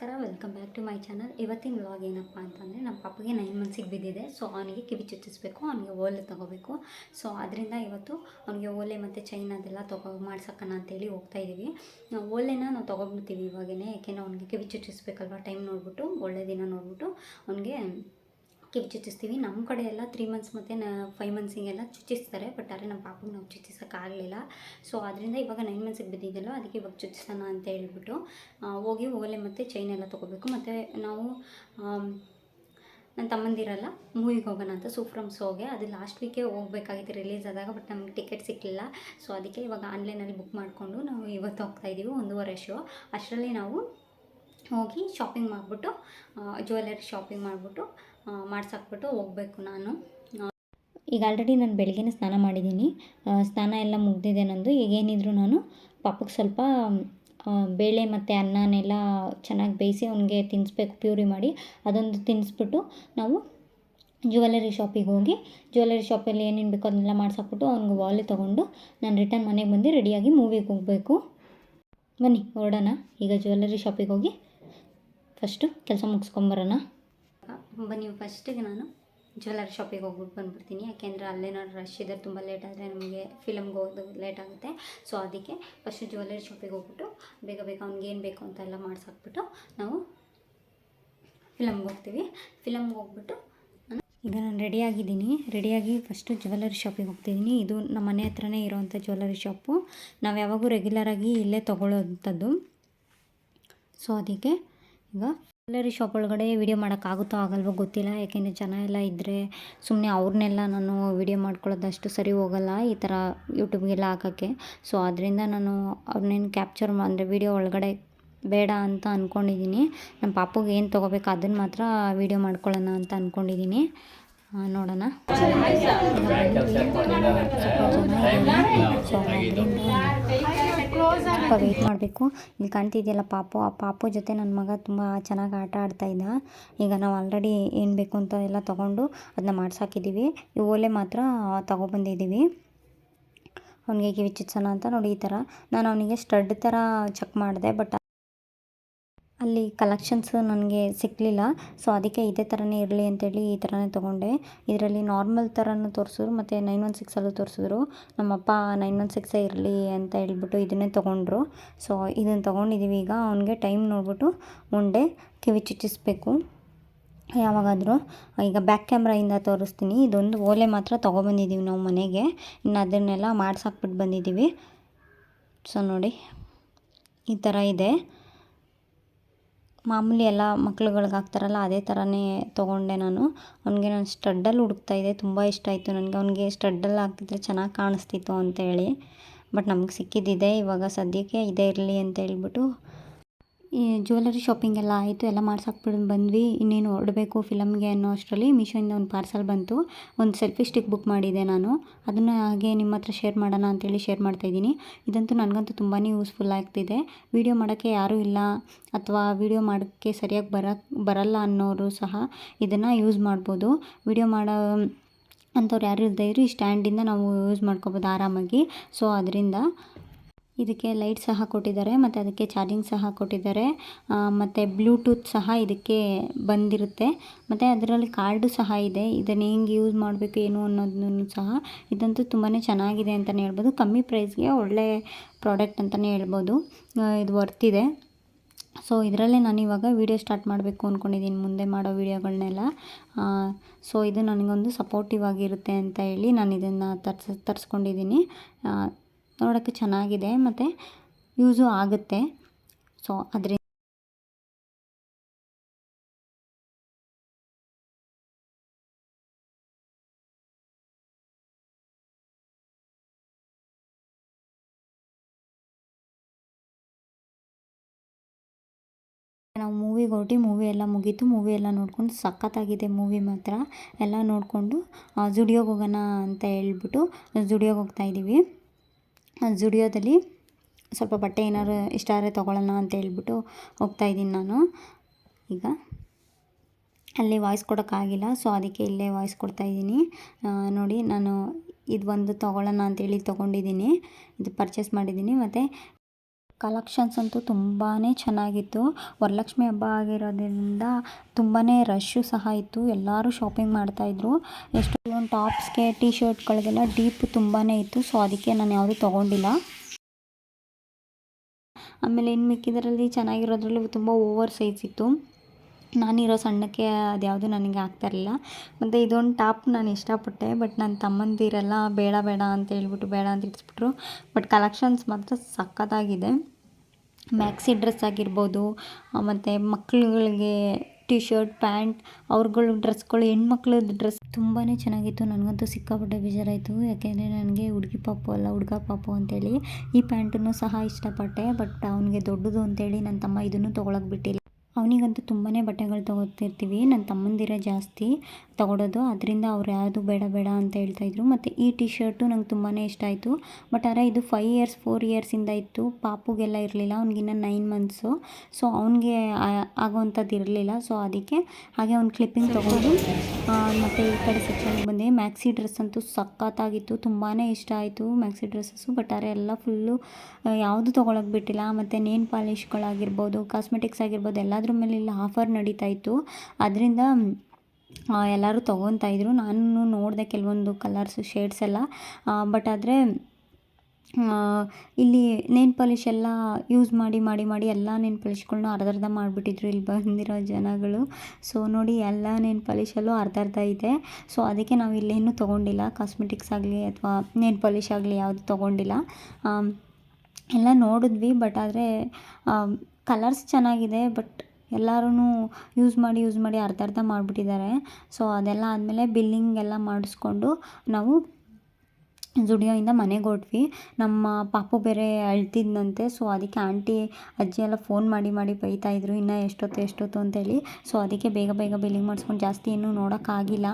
ನಮಸ್ಕಾರ welcome back to my channel ಇವತ್ತಿನ vlog ಏನಪ್ಪ ಅಂತಂದರೆ ನಮ್ಮ ಪಾಪಗೆ ನೈನ್ ಮಂತ್ಸಿಗೆ ಬಿದ್ದಿದೆ. ಸೊ ಅವನಿಗೆ ಕಿವಿ ಚುಚ್ಚಿಸ್ಬೇಕು, ಅವನಿಗೆ ಓಲೆ ತೊಗೋಬೇಕು. ಸೊ ಅದರಿಂದ ಇವತ್ತು ಅವನಿಗೆ ಓಲೆ ಮತ್ತು ಚೈನ್ ಅದೆಲ್ಲ ತೊಗೋ ಮಾಡ್ಸೋಕ್ಕಣ ಅಂತೇಳಿ ಹೋಗ್ತಾ ಇದ್ದೀವಿ ಓಲೆನ ನಾವು ತೊಗೊಬಿಡ್ತೀವಿ ಇವಾಗೇ ಯಾಕೆಂದರೆ ಅವನಿಗೆ ಕಿವಿ ಚುಚ್ಚಿಸ್ಬೇಕಲ್ವ ಟೈಮ್ ನೋಡಿಬಿಟ್ಟು, ಒಳ್ಳೆ ದಿನ ನೋಡಿಬಿಟ್ಟು ಅವನಿಗೆ ಕಿವಿ ಚುಚ್ಚಿಸ್ತೀವಿ. ನಮ್ಮ ಕಡೆ ಎಲ್ಲ ತ್ರೀ ಮಂತ್ಸ್ ಮತ್ತು ನ ಫೈವ್ ಮಂತ್ಸಿಗೆಲ್ಲ ಚುಚ್ಚಿಸ್ತಾರೆ. ಬಟ್ ಆದರೆ ನಮ್ಮ ಪಾಪಗೆ ನಾವು ಚುಚ್ಚಿಸೋಕ್ಕಾಗಲಿಲ್ಲ ಸೊ ಅದರಿಂದ ಇವಾಗ ನೈನ್ ಮಂತ್ಸಿಗೆ ಬಿದ್ದಿದ್ದಲ್ಲ ಅದಕ್ಕೆ ಇವಾಗ ಚುಚ್ಚಿಸೋಣ ಅಂತ ಹೇಳ್ಬಿಟ್ಟು ಹೋಗಿ ಓಲೆ ಮತ್ತು ಚೈನ್ ಎಲ್ಲ ತೊಗೋಬೇಕು. ಮತ್ತು ನಾವು ನನ್ನ ತಮ್ಮಂದಿರಲ್ಲ ಮೂವಿಗೆ ಹೋಗೋಣ ಅಂತ ಸೂಫ್ರಮ್ ಶೋಗೆ ಅದು ಲಾಸ್ಟ್ ವೀಕೆ ಹೋಗ್ಬೇಕಾಗಿತ್ತು ರಿಲೀಸ್ ಆದಾಗ ಬಟ್ ನಮಗೆ ಟಿಕೆಟ್ ಸಿಕ್ಕಲಿಲ್ಲ ಸೊ ಅದಕ್ಕೆ ಇವಾಗ ಆನ್ಲೈನಲ್ಲಿ ಬುಕ್ ಮಾಡಿಕೊಂಡು ನಾವು ಇವತ್ತು ಹೋಗ್ತಾ ಇದ್ದೀವಿ ಒಂದೂವರೆ ಶೋ ಅಷ್ಟರಲ್ಲಿ ನಾವು ಹೋಗಿ ಶಾಪಿಂಗ್ ಮಾಡಿಬಿಟ್ಟು ಜ್ಯುವೆಲರಿ ಶಾಪಿಂಗ್ ಮಾಡಿಬಿಟ್ಟು ಮಾಡ್ಸಾಕ್ಬಿಟ್ಟು ಹೋಗಬೇಕು ನಾನು. ಈಗ ಆಲ್ರೆಡಿ ನಾನು ಬೆಳಗ್ಗೆನೇ ಸ್ನಾನ ಮಾಡಿದ್ದೀನಿ. ಸ್ನಾನ ಎಲ್ಲ ಮುಗ್ದಿದೆ ನಂದು. ಈಗ ಏನಿದ್ರು ನಾನು ಪಾಪಕ್ಕೆ ಸ್ವಲ್ಪ ಬೇಳೆ ಮತ್ತು ಅನ್ನನೆಲ್ಲ ಚೆನ್ನಾಗಿ ಬೇಯಿಸಿ ಅವನಿಗೆ ತಿನ್ನಿಸ್ಬೇಕು ಪ್ಯೂರಿ ಮಾಡಿ ಅದೊಂದು ತಿನ್ನಿಸ್ಬಿಟ್ಟು ನಾವು ಜ್ಯುವೆಲರಿ ಶಾಪಿಗೆ ಹೋಗಿ ಜ್ಯುವೆಲರಿ ಶಾಪಲ್ಲಿ ಏನೇನು ಬೇಕೋ ಅದನ್ನೆಲ್ಲ ಮಾಡ್ಸಾಕ್ಬಿಟ್ಟು ಅವ್ನಿಗೆ ವಾಲಿ ತೊಗೊಂಡು ನಾನು ರಿಟರ್ನ್ ಮನೆಗೆ ಬಂದು ರೆಡಿಯಾಗಿ ಮೂವಿಗೆ ಹೋಗಬೇಕು. ಬನ್ನಿ, ಹೊರಡೋಣ. ಈಗ ಜ್ಯುವೆಲರಿ ಶಾಪಿಗೆ ಹೋಗಿ ಫಸ್ಟು ಕೆಲಸ ಮುಗಿಸ್ಕೊಂಬರೋಣ. ಬನ್ನಿ ಫಸ್ಟಿಗೆ ನಾನು ಜ್ಯುವೆಲರಿ ಶಾಪಿಗೆ ಹೋಗ್ಬಿಟ್ಟು ಬಂದ್ಬಿಡ್ತೀನಿ. ಯಾಕೆಂದರೆ ಅಲ್ಲೇನಾದ್ರು ರಶ್ ಇದ್ದರೆ ತುಂಬ ಲೇಟ್ ಆದರೆ ನಮಗೆ ಫಿಲಮ್ಗೆ ಹೋಗೋದು ಲೇಟ್ ಆಗುತ್ತೆ. ಸೊ ಅದಕ್ಕೆ ಫಸ್ಟು ಜ್ಯುವೆಲರಿ ಶಾಪಿಗೆ ಹೋಗ್ಬಿಟ್ಟು ಬೇಗ ಬೇಗ ಅವ್ನಿಗೆ ಏನು ಬೇಕು ಅಂತ ಎಲ್ಲ ಮಾಡ್ಸಾಕ್ಬಿಟ್ಟು ನಾವು ಫಿಲಮ್ಗೆ ಹೋಗ್ತೀವಿ. ಫಿಲಮ್ಗೆ ಹೋಗ್ಬಿಟ್ಟು ಈಗ ನಾನು ರೆಡಿಯಾಗಿದ್ದೀನಿ ರೆಡಿಯಾಗಿ ಫಸ್ಟು ಜ್ಯುವೆಲರಿ ಶಾಪಿಗೆ ಹೋಗ್ತಿದ್ದೀನಿ. ಇದು ನಮ್ಮ ಮನೆ ಹತ್ರನೇ ಇರೋವಂಥ ಜ್ಯುವೆಲರಿ ಶಾಪು ನಾವು ಯಾವಾಗೂ ರೆಗ್ಯುಲರಾಗಿ ಇಲ್ಲೇ ತೊಗೊಳ್ಳೋವಂಥದ್ದು ಸೊ ಅದಕ್ಕೆ ಈಗ ಜ್ಯುವೆಲರಿ ಶಾಪ್ ಒಳಗಡೆ ವಿಡಿಯೋ ಮಾಡೋಕ್ಕಾಗುತ್ತೋ ಆಗಲ್ವೋ ಗೊತ್ತಿಲ್ಲ. ಯಾಕೆಂದರೆ ಜನ ಎಲ್ಲ ಇದ್ದರೆ ಸುಮ್ಮನೆ ಅವ್ರನ್ನೆಲ್ಲ ನಾನು ವೀಡಿಯೋ ಮಾಡ್ಕೊಳ್ಳೋದಷ್ಟು ಸರಿ ಹೋಗಲ್ಲ ಈ ಥರ ಯೂಟ್ಯೂಬ್ಗೆಲ್ಲ ಹಾಕೋಕ್ಕೆ. ಸೊ ಅದರಿಂದ ನಾನು ಅವ್ರನ್ನೇನು ಕ್ಯಾಪ್ಚರ್ ಅಂದರೆ ವೀಡಿಯೋ ಒಳಗಡೆ ಬೇಡ ಅಂತ ಅಂದ್ಕೊಂಡಿದ್ದೀನಿ ನಮ್ಮ ಪಾಪಗೆ ಏನು ತೊಗೋಬೇಕು ಅದನ್ನು ಮಾತ್ರ ವಿಡಿಯೋ ಮಾಡ್ಕೊಳ್ಳೋಣ ಅಂತ ಅಂದ್ಕೊಂಡಿದ್ದೀನಿ ನೋಡೋಣ. ಸ್ವಲ್ಪ ವೆಯ್ಟ್ ಮಾಡಬೇಕು. ಇಲ್ಲಿ ಕಾಣ್ತಿದೆಯಲ್ಲ ಪಾಪು. ಆ ಪಾಪು ಜೊತೆ ನನ್ನ ಮಗ ತುಂಬ ಚೆನ್ನಾಗಿ ಆಟ ಆಡ್ತಾ ಇದ್ದ. ಈಗ ನಾವು ಆಲ್ರೆಡಿ ಏನು ಬೇಕು ಅಂತ ಎಲ್ಲ ತೊಗೊಂಡು ಅದನ್ನ ಮಾಡ್ಸಾಕಿದ್ದೀವಿ ಈ ಓಲೆ ಮಾತ್ರ ತೊಗೊಬಂದಿದ್ದೀವಿ ಅವನಿಗೆ ಕಿವಿ ಚುಚ್ಚೋಣ ಅಂತ ನೋಡಿ ಈ ಥರ ನಾನು ಅವನಿಗೆ ಸ್ಟಡ್ ಥರ ಚೆಕ್ ಮಾಡಿದೆ ಬಟ್ ಅಲ್ಲಿ ಕಲೆಕ್ಷನ್ಸ್ ನನಗೆ ಸಿಕ್ಕಲಿಲ್ಲ ಸೊ ಅದಕ್ಕೆ ಇದೇ ಥರನೇ ಇರಲಿ ಅಂತೇಳಿ ಈ ಥರನೇ ತೊಗೊಂಡೆ. ಇದರಲ್ಲಿ ನಾರ್ಮಲ್ ಥರನೂ ತೋರಿಸಿದ್ರು, ಮತ್ತು ನೈನ್ ಒನ್ ಸಿಕ್ಸಲ್ಲೂ ತೋರಿಸಿದ್ರು. ನಮ್ಮಪ್ಪ ನೈನ್ ಒನ್ ಸಿಕ್ಸೇ ಇರಲಿ ಅಂತ ಹೇಳ್ಬಿಟ್ಟು ಇದನ್ನೇ ತೊಗೊಂಡ್ರು. ಸೊ ಇದನ್ನು ತೊಗೊಂಡಿದ್ದೀವಿ ಈಗ ಅವನಿಗೆ ಟೈಮ್ ನೋಡ್ಬಿಟ್ಟು ಉಂಡೆ ಕಿವಿ ಚುಚ್ಚಿಸ್ಬೇಕು. ಯಾವಾಗಾದರೂ, ಈಗ ಬ್ಯಾಕ್ ಕ್ಯಾಮ್ರಾಯಿಂದ ತೋರಿಸ್ತೀನಿ. ಇದೊಂದು ಓಲೆ ಮಾತ್ರ ತೊಗೊಬಂದಿದ್ದೀವಿ ನಾವು ಮನೆಗೆ. ಇನ್ನು ಅದನ್ನೆಲ್ಲ ಮಾಡ್ಸಾಕ್ಬಿಟ್ಟು ಬಂದಿದ್ದೀವಿ ಸೊ ನೋಡಿ, ಈ ಥರ ಇದೆ. ಮಾಮೂಲಿ ಎಲ್ಲ ಮಕ್ಳುಗಳ್ಗೆ ಹಾಕ್ತಾರಲ್ಲ, ಅದೇ ಥರನೇ ತೊಗೊಂಡೆ ನಾನು. ಅವನಿಗೆ ನಾನು ಸ್ಟಡ್ಡಲ್ಲಿ ಹುಡುಕ್ತಾ ಇದ್ದೆ, ತುಂಬ ಇಷ್ಟ ಆಯಿತು ನನಗೆ. ಅವನಿಗೆ ಸ್ಟಡ್ಡಲ್ಲಿ ಹಾಕಿದ್ರೆ ಚೆನ್ನಾಗಿ ಕಾಣಿಸ್ತಿತ್ತು ಅಂತೇಳಿ. ಬಟ್ ನಮ್ಗೆ ಸಿಕ್ಕಿದ್ದಿದೆ, ಇವಾಗ ಸದ್ಯಕ್ಕೆ ಇದೇ ಇರಲಿ ಅಂತ ಹೇಳ್ಬಿಟ್ಟು ಈ ಜ್ಯುವೆಲ್ಲರಿ ಶಾಪಿಂಗ್ ಎಲ್ಲ ಆಯಿತು, ಎಲ್ಲ ಮಾಡ್ಸಾಕ್ಬಿಟ್ಟು ಬಂದ್ವಿ. ಇನ್ನೇನು ಹೊರಡಬೇಕು ಫಿಲಮ್ಗೆ ಅನ್ನೋ ಅಷ್ಟರಲ್ಲಿ ಮೀಶೋಯಿಂದ ಒಂದು ಪಾರ್ಸಲ್ ಬಂತು. ಒಂದು ಸೆಲ್ಫಿ ಸ್ಟಿಕ್ ಬುಕ್ ಮಾಡಿದೆ ನಾನು. ಅದನ್ನು ಹಾಗೆ ನಿಮ್ಮ ಹತ್ರ ಶೇರ್ ಮಾಡೋಣ ಅಂತೇಳಿ ಶೇರ್ ಮಾಡ್ತಾಯಿದ್ದೀನಿ ಇದಂತೂ ನನಗಂತೂ ತುಂಬಾ ಯೂಸ್ಫುಲ್ ಆಗ್ತಿದೆ. ವೀಡಿಯೋ ಮಾಡೋಕ್ಕೆ ಯಾರೂ ಇಲ್ಲ. ಅಥವಾ ವೀಡಿಯೋ ಮಾಡೋಕ್ಕೆ ಸರಿಯಾಗಿ ಬರ, ಬರಲ್ಲ ಅನ್ನೋರು ಸಹ ಇದನ್ನು ಯೂಸ್ ಮಾಡ್ಬೋದು. ವೀಡಿಯೋ ಮಾಡೋ ಅಂಥವ್ರು ಯಾರು ಇಲ್ಲದೇ ಇರೋ, ಈ ಸ್ಟ್ಯಾಂಡಿಂದ ನಾವು ಯೂಸ್ ಮಾಡ್ಕೋಬೋದು ಆರಾಮಾಗಿ. ಸೊ ಅದರಿಂದ ಇದಕ್ಕೆ ಲೈಟ್ ಸಹ ಕೊಟ್ಟಿದ್ದಾರೆ, ಮತ್ತು ಅದಕ್ಕೆ ಚಾರ್ಜಿಂಗ್ ಸಹ ಕೊಟ್ಟಿದ್ದಾರೆ. ಮತ್ತು ಬ್ಲೂಟೂತ್ ಸಹ ಇದಕ್ಕೆ ಬಂದಿರುತ್ತೆ. ಮತ್ತು ಅದರಲ್ಲಿ ಕಾರ್ಡು ಸಹ ಇದೆ. ಇದನ್ನು ಹೆಂಗೆ ಯೂಸ್ ಮಾಡಬೇಕು, ಏನು ಅನ್ನೋದನ್ನು ಸಹ ಇದಂತೂ ತುಂಬಾ ಚೆನ್ನಾಗಿದೆ ಅಂತಲೇ ಹೇಳ್ಬೋದು. ಕಮ್ಮಿ ಪ್ರೈಸ್ಗೆ ಒಳ್ಳೆ ಪ್ರಾಡಕ್ಟ್ ಅಂತಲೇ ಹೇಳ್ಬೋದು. ಇದು ಇದು. ವರ್ತಿದೆ ಸೊ, ಇದರಲ್ಲೇ ನಾನು ಇವಾಗ ವೀಡಿಯೋ ಸ್ಟಾರ್ಟ್ ಮಾಡಬೇಕು ಅಂದ್ಕೊಂಡಿದ್ದೀನಿ ಮುಂದೆ ಮಾಡೋ ವೀಡಿಯೋಗಳನ್ನೆಲ್ಲ ಸೊ, ಇದು ನನಗೊಂದು ಸಪೋರ್ಟಿವ್ ಆಗಿರುತ್ತೆ ಅಂತ ಹೇಳಿ ನಾನು ಇದನ್ನು ತರ್ಸ್, ತರಿಸ್ಕೊಂಡಿದ್ದೀನಿ. ನೋಡೋಕ್ಕೆ ಚೆನ್ನಾಗಿದೆ ಮತ್ತು ಯೂಸು ಆಗುತ್ತೆ. ಸೊ, ಅದರಿಂದ ನಾವು ಮೂವಿಗೆ ಹೊರಟಿ ಮೂವಿ ಎಲ್ಲ ಮುಗೀತು. ಮೂವಿ ಎಲ್ಲ ನೋಡ್ಕೊಂಡು ಸಖತ್ತಾಗಿದೆ ಮೂವಿ ಮಾತ್ರ. ಎಲ್ಲ ನೋಡಿಕೊಂಡು ಜುಡಿಯೋಗೆ ಹೋಗೋಣ ಅಂತ ಹೇಳ್ಬಿಟ್ಟು ಜುಡಿಯೋಗೆ ಹೋಗ್ತಾ ಇದ್ದೀವಿ ಜುಡಿಯೋದಲ್ಲಿ ಸ್ವಲ್ಪ ಬಟ್ಟೆ ಏನಾದ್ರು ಇಷ್ಟ ಆದರೆ ತೊಗೊಳ್ಳೋಣ ಅಂತ ಹೇಳ್ಬಿಟ್ಟು ಹೋಗ್ತಾ ಇದ್ದೀನಿ ನಾನು. ಈಗ ಅಲ್ಲಿ ವಾಯ್ಸ್ ಕೊಡೋಕ್ಕಾಗಿಲ್ಲ ಸೊ ಅದಕ್ಕೆ ಇಲ್ಲೇ ವಾಯ್ಸ್ ಕೊಡ್ತಾ ಇದ್ದೀನಿ. ನೋಡಿ, ನಾನು ಇದು ಒಂದು ತೊಗೊಳ್ಳೋಣ ಅಂತೇಳಿ ತೊಗೊಂಡಿದ್ದೀನಿ. ಇದು ಪರ್ಚೇಸ್ ಮಾಡಿದ್ದೀನಿ. ಮತ್ತು ಕಲೆಕ್ಷನ್ಸ್ ಅಂತೂ ತುಂಬಾ ಚೆನ್ನಾಗಿತ್ತು. ವರಲಕ್ಷ್ಮಿ ಹಬ್ಬ ಆಗಿರೋದ್ರಿಂದ ತುಂಬಾ ರಶ್ಶು ಸಹ ಇತ್ತು. ಎಲ್ಲರೂ ಶಾಪಿಂಗ್ ಮಾಡ್ತಾಯಿದ್ರು ಎಷ್ಟೊಂದು ಟಾಪ್ಸ್ಗೆ ಟಿ ಶರ್ಟ್ಗಳಿಗೆಲ್ಲ ಡೀಪ್ ತುಂಬಾ ಇತ್ತು. ಸೊ ಅದಕ್ಕೆ ನಾನು ಯಾವುದೂ ತೊಗೊಂಡಿಲ್ಲ. ಆಮೇಲೆ ಇನ್ನು ಮಿಕ್ಕಿದ್ರಲ್ಲಿ ಚೆನ್ನಾಗಿರೋದ್ರಲ್ಲಿ ತುಂಬ ಓವರ್ ಸೈಜ್ ಇತ್ತು. ನಾನಿರೋ ಸಣ್ಣಕ್ಕೆ ಅದ್ಯಾವುದು ನನಗೆ ಆಗ್ತಾ ಇರಲಿಲ್ಲ. ಮತ್ತು ಇದೊಂದು ಟಾಪ್ ನಾನು ಇಷ್ಟಪಟ್ಟೆ, ಬಟ್ ನನ್ನ ತಮ್ಮಂದಿರೆಲ್ಲ ಬೇಡ ಬೇಡ ಅಂತ ಹೇಳ್ಬಿಟ್ಟು, ಬೇಡ ಅಂತ ಇಟ್ಸ್ಬಿಟ್ರು ಬಟ್ ಕಲೆಕ್ಷನ್ಸ್ ಮಾತ್ರ ಸಖತ್ತಾಗಿದೆ. ಮ್ಯಾಕ್ಸಿ ಡ್ರೆಸ್ ಆಗಿರ್ಬೋದು ಮತ್ತು ಮಕ್ಕಳುಗಳಿಗೆ ಟಿ ಶರ್ಟ್ ಪ್ಯಾಂಟ್, ಅವ್ರುಗಳು ಡ್ರೆಸ್ಗಳು ಹೆಣ್ಮಕ್ಳದ್ದು ಡ್ರೆಸ್ ತುಂಬಾ ಚೆನ್ನಾಗಿತ್ತು. ನನಗಂತೂ ಸಿಕ್ಕಾಪಟ್ಟೆ ಬೇಜಾರಾಯಿತು. ಯಾಕೆಂದರೆ ನನಗೆ ಹುಡುಗಿ ಪಾಪು ಅಲ್ಲ, ಹುಡುಗ ಪಾಪು ಅಂತೇಳಿ ಈ ಪ್ಯಾಂಟನ್ನು ಸಹ ಇಷ್ಟಪಟ್ಟೆ. ಬಟ್ ಅವನಿಗೆ ದೊಡ್ಡದು ಅಂತೇಳಿ ನನ್ನ ತಮ್ಮ ಇದನ್ನು ತೊಗೊಳಕ್ಕೆ ಬಿಟ್ಟಿಲ್ಲ. ಅವನಿಗಂತೂ ತುಂಬಾ ಬಟ್ಟೆಗಳು ತೊಗೊತಿರ್ತೀವಿ ನನ್ನ ತಮ್ಮಂದಿರೇ ಜಾಸ್ತಿ. ತೊಗೊಳೋದು. ಅದರಿಂದ ಅವ್ರು ಯಾವುದು ಬೇಡ ಬೇಡ ಅಂತ ಹೇಳ್ತಾ ಇದ್ರು. ಮತ್ತು ಈ ಟಿ ಶರ್ಟು ನಂಗೆ ತುಂಬಾ ಇಷ್ಟ ಆಯಿತು. ಬಟ್ ಆದರೆ ಇದು ಫೈವ್ ಇಯರ್ಸ್ ಫೋರ್ ಇಯರ್ಸಿಂದ ಇತ್ತು. ಪಾಪುಗೆಲ್ಲ ಇರಲಿಲ್ಲ. ಅವ್ನಿಗಿನ್ನ ನೈನ್ ಮಂತ್ಸು ಸೊ ಅವನಿಗೆ ಆಗೋವಂಥದ್ದು ಇರಲಿಲ್ಲ. ಸೊ ಅದಕ್ಕೆ ಹಾಗೆ ಅವ್ನು ಕ್ಲಿಪ್ಪಿಂಗ್ ತೊಗೊಂಡು ಮತ್ತು ಈ ಕಡೆ ಸೆಕ್ಷನ್ಗೆ ಬಂದೆ. ಮ್ಯಾಕ್ಸಿ ಡ್ರೆಸ್ ಅಂತೂ ಸಖತ್ತಾಗಿತ್ತು. ತುಂಬಾ ಇಷ್ಟ ಆಯಿತು ಮ್ಯಾಕ್ಸಿ ಡ್ರೆಸ್ಸಸ್ಸು ಬಟ್ ಆದರೆ ಎಲ್ಲ ಫುಲ್ಲು ಯಾವುದು ತೊಗೊಳಕ್ಕೆ ಬಿಟ್ಟಿಲ್ಲ. ಮತ್ತು ನೇನ್ ಪಾಲಿಶ್ಗಳಾಗಿರ್ಬೋದು ಕಾಸ್ಮೆಟಿಕ್ಸ್ ಆಗಿರ್ಬೋದು, ಎಲ್ಲದ್ರ ಮೇಲೆ ಇಲ್ಲಿ ಆಫರ್ ನಡೀತಾ ಇತ್ತು. ಅದರಿಂದ ಎಲ್ಲರೂ ತೊಗೊತಾ ಇದ್ರು. ನಾನು ನೋಡಿದೆ ಕೆಲವೊಂದು ಕಲರ್ಸು ಶೇಡ್ಸ್ ಎಲ್ಲ. ಬಟ್ ಆದರೆ ಇಲ್ಲಿ ನೇಲ್ ಪಾಲಿಷ್ ಎಲ್ಲ ಯೂಸ್ ಮಾಡಿ ಮಾಡಿ ಮಾಡಿ ಎಲ್ಲ ನೇಲ್ ಪಾಲಿಷ್ಗಳನ್ನ ಅರ್ಧ ಅರ್ಧ ಮಾಡಿಬಿಟ್ಟಿದ್ರು ಇಲ್ಲಿ ಬಂದಿರೋ ಜನಗಳು. ಸೊ ನೋಡಿ ಎಲ್ಲ ನೇಲ್ ಪಾಲಿಷಲ್ಲೂ ಅರ್ಧ ಅರ್ಧ ಇದೆ. ಸೊ ಅದಕ್ಕೆ ನಾವು ಇಲ್ಲೇನು ತೊಗೊಂಡಿಲ್ಲ. ಕಾಸ್ಮೆಟಿಕ್ಸ್ ಆಗಲಿ ಅಥವಾ ನೇಲ್ ಪಾಲಿಷ್ ಆಗಲಿ ಯಾವುದು ತೊಗೊಂಡಿಲ್ಲ. ಎಲ್ಲ ನೋಡಿದ್ವಿ. ಬಟ್ ಆದರೆ ಕಲರ್ಸ್ ಚೆನ್ನಾಗಿದೆ. ಬಟ್ ಎಲ್ಲರೂ ಯೂಸ್ ಮಾಡಿ ಯೂಸ್ ಮಾಡಿ ಅರ್ಧ ಅರ್ಧ ಮಾಡಿಬಿಟ್ಟಿದ್ದಾರೆ. ಸೊ ಅದೆಲ್ಲ ಆದಮೇಲೆ ಬಿಲ್ಲಿಂಗ್ ಎಲ್ಲ ಮಾಡಿಸ್ಕೊಂಡು ನಾವು ಜುಡಿಯೋಯಿಂದ ಮನೆಗೆ ಹೊಟ್ವಿ ನಮ್ಮ ಪಾಪು ಬೇರೆ ಅಳ್ತಿದ್ನಂತೆ ಸೊ ಅದಕ್ಕೆ ಆಂಟಿ ಅಜ್ಜಿ ಎಲ್ಲ ಫೋನ್ ಮಾಡಿ ಮಾಡಿ ಬೈತಾಯಿದ್ರು ಇನ್ನೂ ಎಷ್ಟೊತ್ತು ಎಷ್ಟೊತ್ತು ಅಂತೇಳಿ ಸೊ ಅದಕ್ಕೆ ಬೇಗ ಬೇಗ ಬಿಲ್ಲಿಂಗ್ ಮಾಡಿಸ್ಕೊಂಡು ಜಾಸ್ತಿ ಏನೂ ನೋಡೋಕ್ಕಾಗಿಲ್ಲ.